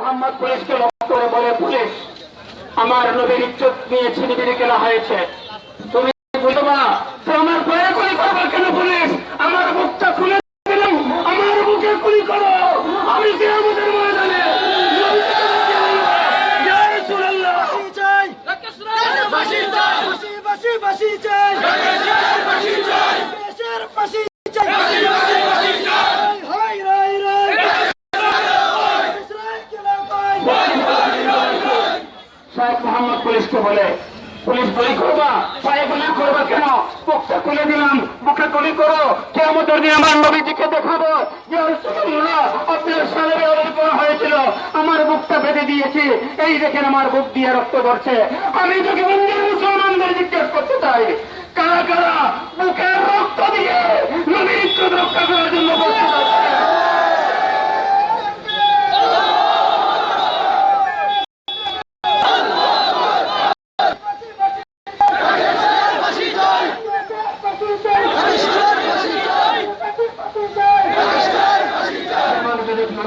মোহাম্মদ পুলিশকে লক্ষ্য করে বলে, পুলিশ, আমার নবীর ইজ্জত নিয়ে ছিনিবিড়ি কেনা হয়েছে। তুমি বুঝো না তো আমার ভয়ে গুলি করবা কেন পুলিশ? আমার মুখটা খুলে দিলাম আমার মুখে গুলি করো। আমি যে আমাদের শেখ মোহাম্মদ পুলিশকে বলে, পুলিশ গুলি করবা? পায়ে গুলি করবা কেন? বুকটা খুলে দিলাম। বুকে গুলি করো। আমাদের নিয়ে আমার নবীজিকে দেখাবো। যে আপনার সালে অর্ডার করা হয়েছিল। আমার বুকটা বেঁধে দিয়েছি। এই দেখেন আমার বুক দিয়ে রক্ত ধরছে আমি তোকে মুসলমানদের জিজ্ঞেস করতে চাই কারা কারা বুকের রক্ত দিয়ে নবীর ইজ্জত রক্ষা করার জন্য প্রস্তুত আছে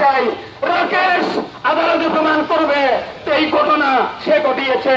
চাই। রাকেশ আদালতে প্রমাণ করবে এই ঘটনা সে ঘটিয়েছে।